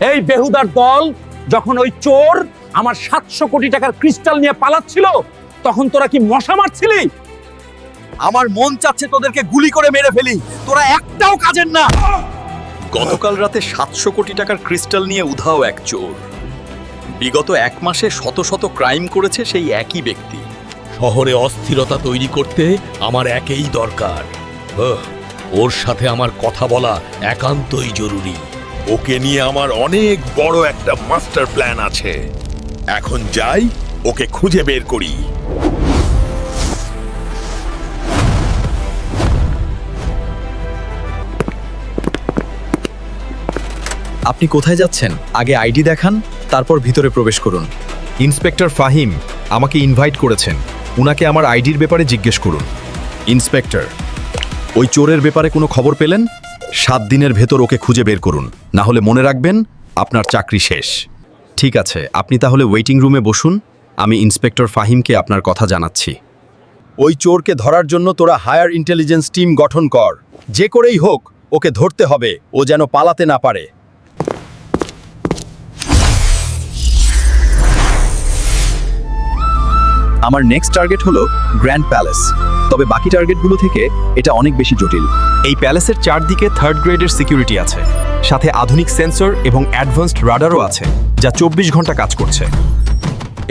এই বেহুদার দল যখন ওই চোর আমার সাতশো কোটি টাকার ক্রিস্টাল নিয়ে পালাচ্ছিল তখন তোরা কি মশা মারছিলি? আমার মন চাচ্ছে তোদেরকে গুলি করে মেরে ফেলি। তোরা একটাও কাজের না। গতকাল রাতে সাতশো কোটি টাকার ক্রিস্টাল নিয়ে উধাও এক চোর। বিগত এক মাসে শত শত ক্রাইম করেছে সেই একই ব্যক্তি। শহরে অস্থিরতা তৈরি করতে আমার একেই দরকার। ওর সাথে আমার কথা বলা একান্তই জরুরি। ওকে নিয়ে আমার অনেক বড় একটা মাস্টার প্ল্যান আছে। এখন যাই, ওকে খুঁজে বের করি। আপনি কোথায় যাচ্ছেন? আগে আইডি দেখান, তারপর ভিতরে প্রবেশ করুন। ইন্সপেক্টর ফাহিম আমাকে ইনভাইট করেছেন। উনাকে আমার আইডির ব্যাপারে জিজ্ঞেস করুন। ইন্সপেক্টর, ওই চোরের ব্যাপারে কোনো খবর পেলেন? সাত দিনের ভেতর ওকে খুঁজে বের করুন। না হলে মনে রাখবেন, আপনার চাকরি শেষ। ঠিক আছে, আপনি তাহলে ওয়েটিং রুমে বসুন। আমি ইন্সপেক্টর ফাহিমকে আপনার কথা জানাচ্ছি। ওই চোরকে ধরার জন্য তোরা হায়ার ইন্টেলিজেন্স টিম গঠন কর। যে করেই হোক, ওকে ধরতে হবে। ও যেন পালাতে না পারে। আমার নেক্সট টার্গেট হলো গ্র্যান্ড প্যালেস তবে বাকি টার্গেটগুলো থেকে এটা অনেক বেশি জটিল। এই প্যালেসের চারদিকে থার্ড গ্রেডের সিকিউরিটি আছে। সাথে আধুনিক সেন্সর এবং অ্যাডভান্সড রাডারও আছে, যা চব্বিশ ঘণ্টা কাজ করছে।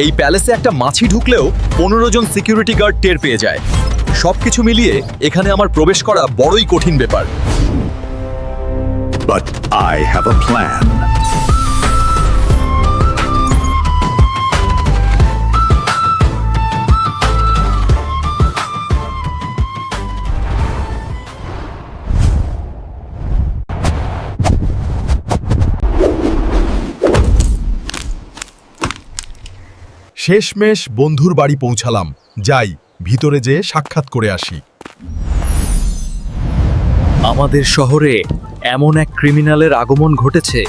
এই প্যালেসে একটা মাছি ঢুকলেও পনেরো জন সিকিউরিটি গার্ড টের পেয়ে যায়। সবকিছু মিলিয়ে এখানে আমার প্রবেশ করা বড়ই কঠিন ব্যাপার। But I have a plan. শেষমেশ বন্ধুর বাড়ি পৌঁছালাম। যাই ভিতরে যেয়ে সাক্ষাৎ করে আসি। আমাদের শহরে এমন এক ক্রিমিনালের আগমন ঘটেছে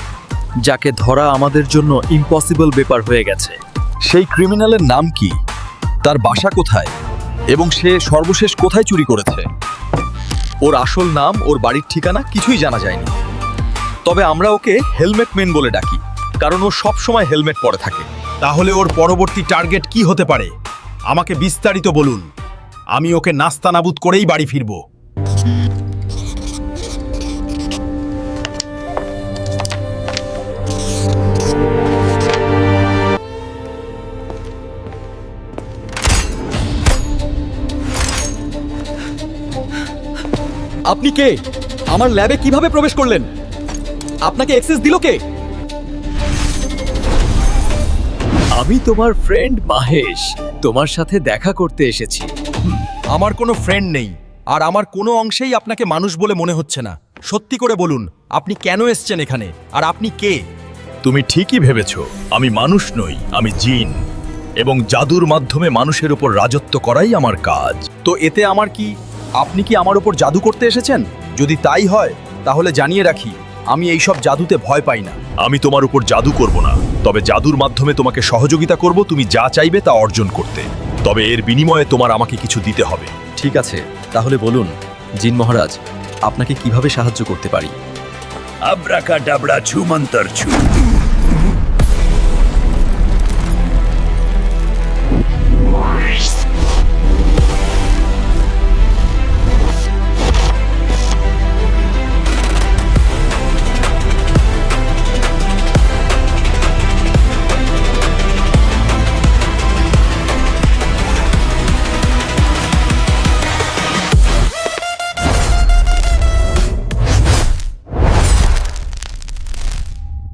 যাকে ধরা আমাদের জন্য ইম্পসিবল ব্যাপার হয়ে গেছে। সেই ক্রিমিনালের নাম কি? তার বাসা কোথায়? এবং সে সর্বশেষ কোথায় চুরি করেছে? ওর আসল নাম ওর বাড়ির ঠিকানা কিছুই জানা যায়নি। তবে আমরা ওকে হেলমেট মেন বলে ডাকি কারণ ও সবসময় হেলমেট পরে থাকে। তাহলে ওর পরবর্তী টার্গেট কি হতে পারে? আমাকে বিস্তারিত বলুন। আমি ওকে নাস্তানাবুদ করেই বাড়ি ফিরব। আপনি কে? আমার ল্যাবে কীভাবে প্রবেশ করলেন? আপনাকে এক্সেস দিল কে? আমি তোমার ফ্রেন্ড মাহেশ। তোমার সাথে দেখা করতে এসেছি। আমার কোনো ফ্রেন্ড নেই। আর আমার কোনো অংশেই আপনাকে মানুষ বলে মনে হচ্ছে না। সত্যি করে বলুন আপনি কেন এসছেন এখানে? আর আপনি কে? তুমি ঠিকই ভেবেছ আমি মানুষ নই আমি জিন। এবং জাদুর মাধ্যমে মানুষের উপর রাজত্ব করাই আমার কাজ। তো এতে আমার কি আপনি কি আমার উপর জাদু করতে এসেছেন? যদি তাই হয় তাহলে জানিয়ে রাখি। আমি এই সব জাদুতে ভয় পাই না। আমি তোমার উপর জাদু করব না। তবে জাদুর মাধ্যমে তোমাকে সহযোগিতা করব তুমি যা চাইবে তা অর্জন করতে। তবে এর বিনিময়ে তোমার আমাকে কিছু দিতে হবে। ঠিক আছে তাহলে বলুন জিন মহারাজ আপনাকে কীভাবে সাহায্য করতে পারি? আব্রাকা ডাবড়া ছু মন্তর chum.